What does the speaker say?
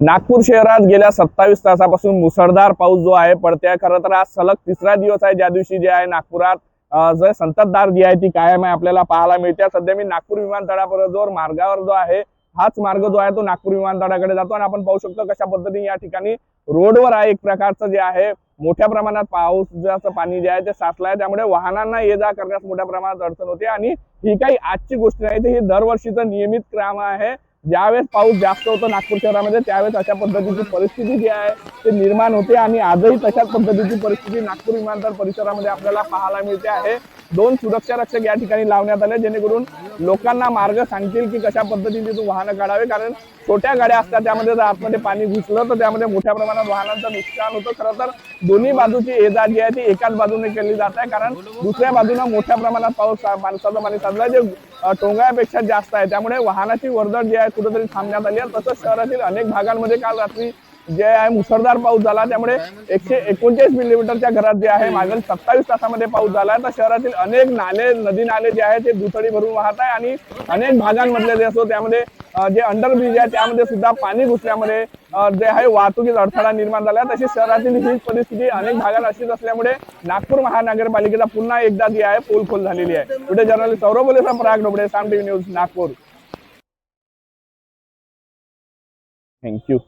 नागपूर शहरात गेल्या सत्तावीस तासापासून मुसळधार पाऊस जो आहे पडते खरं तर आज सलग तिसरा दिवस आहे ज्या दिवशी जे आहे नागपुरात जे संततधार जी आहे ती कायम आहे आपल्याला पाहायला मिळते. सध्या मी नागपूर विमानतळाबरोबर मार्गावर जो आहे हाच मार्ग जो आहे तो नागपूर विमानतळाकडे जातो आणि आपण पाहू शकतो कशा पद्धतीने या ठिकाणी रोडवर आहे. एक प्रकारचं जे आहे मोठ्या प्रमाणात पाऊस जास्त पाणी जे आहे ते साचलं आहे. त्यामुळे वाहनांना ये जा करण्यास मोठ्या प्रमाणात अडचण होते आणि ही काही आजची गोष्ट नाही तर ही दरवर्षीचं नियमित क्रम आहे. ज्यावेळेस पाऊस जास्त होतो नागपूर शहरामध्ये त्यावेळेस अशा पद्धतीची परिस्थिती जी आहे ते निर्माण होते आणि आजही तशाच पद्धतीची परिस्थिती नागपूर विमानतळ परिसरामध्ये आपल्याला पाहायला मिळते आहे. दोन सुरक्षा रक्षक या ठिकाणी लावण्यात आले जेणेकरून लोकांना मार्ग सांगतील की कशा पद्धतीने तिथून वाहनं काढावे. कारण छोट्या गाड्या असतात त्यामध्ये जर आतमध्ये पाणी घुसलं तर त्यामध्ये मोठ्या प्रमाणात वाहनांचं नुकसान होतं. खरं तर दोन्ही बाजूची ये जा जी आहे ती एकाच बाजूने केली जात आहे. कारण दुसऱ्या बाजूला मोठ्या प्रमाणात पाऊस माणसाचं पाणी साधलं जे अ, टोंगायापेक्षा जास्त आहे. त्यामुळे वाहनाची वर्दळ जी आहे कुठेतरी थांबण्यात आली आहे. तसंच शहरातील अनेक भागांमध्ये काल रात्री जे आहे मुसळधार पाऊस झाला त्यामुळे एकशे एकोणचाळीस मिलीमीटरच्या घरात जे आहे मागील सत्तावीस तासामध्ये पाऊस झाला तर शहरातील अनेक नाले नदी नाले जे आहे ते दुथडी भरून वाहत आहे आणि अनेक भागांमधले जे असो त्यामध्ये जे अंडरब्रिज आहे त्यामध्ये सुद्धा पाणी घुसल्यामुळे जे आहे वाहतुकीत अडथळा निर्माण झाला आहे. तशी शहरातील ही परिस्थिती अनेक भागात अशीच असल्यामुळे नागपूर महानगरपालिकेचा पुन्हा एकदा जी आहे पोलखोल झालेली आहे. पुढे journalist Saurabh बोलेसा Parag Dobde Saam TV news Nagpur. Thank you